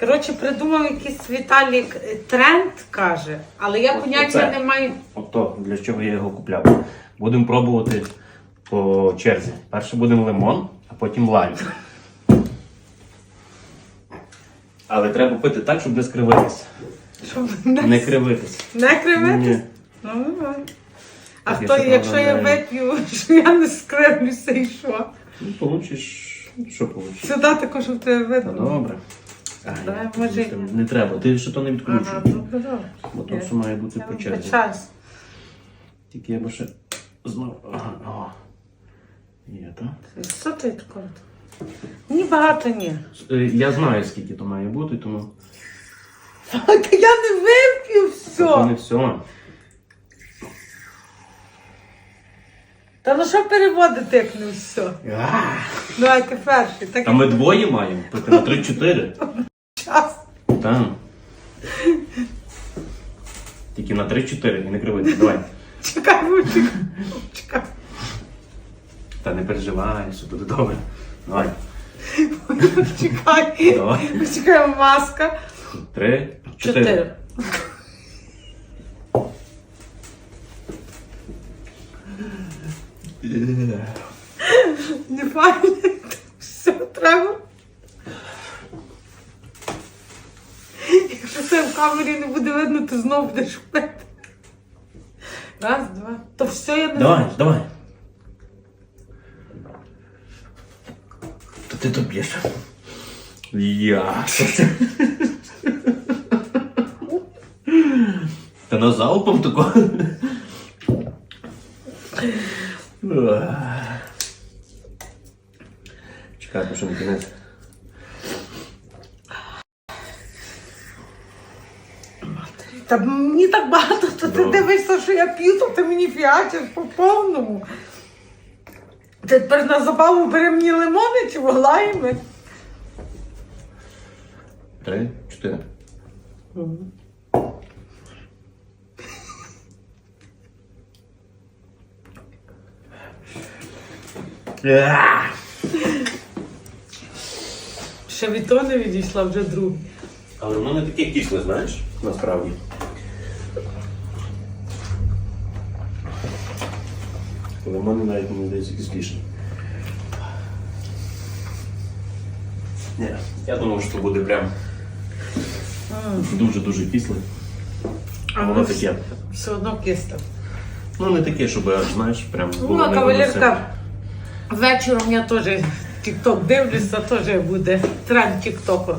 Коротше, придумав якийсь Віталік е, тренд, каже, але я поняття не маю. Ото для чого я його купляв. Будемо пробувати по черзі. Перше будемо лимон, а потім лайм. Але треба пити так, щоб не скривитися. Щоб не, Не кривитися. не кривитись? Ні. Ну, давай. А Так, хто, якщо якщо я вип'ю, що я не скривлюся і що? Ну, получиш. Що получиш? Сюди також, щоб тебе Та видно. добре. А, Давай, ні, може, не, треба. Ти ще то не добре, добре. Бо то все має бути по черзі. Час. Тільки я би ще знову. Ага, о. Є, так? Що ти таке? Ні, багато ні. Е, Я знаю, скільки то має бути, тому. Та я не вип'ю Це не все. все. Та ну що переводити, як не все? Давайте перший. Так А ми двоє маємо на 3-4. Там. Тільки на 3-4 і не кривити. Давай. Чекай, мучик. Чекай. Та не переживай, все буде добре. Давай. Чекай. Давай. Чекай, маска. Три, чотири. Чотири. Не файно. Все треба. Якщо це в камері не буде видно, ти знов будеш пити. Раз, два. То все я не Давай, знаю. давай. То ти то б'єш. Я. Та на залпом тако. Чекай, що не кінець. Та мені так багато, то ти дивишся, що я п'ю, то ти мені фіачиш по повному. Ти тепер на забаву бери мені лимони чи лайми? Три, чотири. Ще від того не відійшла вже другу. Але воно не таке кисле, знаєш, насправді. Лимони навіть мені здається кисліше. Ні, я думав, що буде прям дуже-дуже кисле. А воно таке. Все одно кисне. Ну не таке, щоб аж, знаєш, прям Ну, а не кавалерка, вечором я теж тік-ток дивлюся, теж буде тренд тік-току.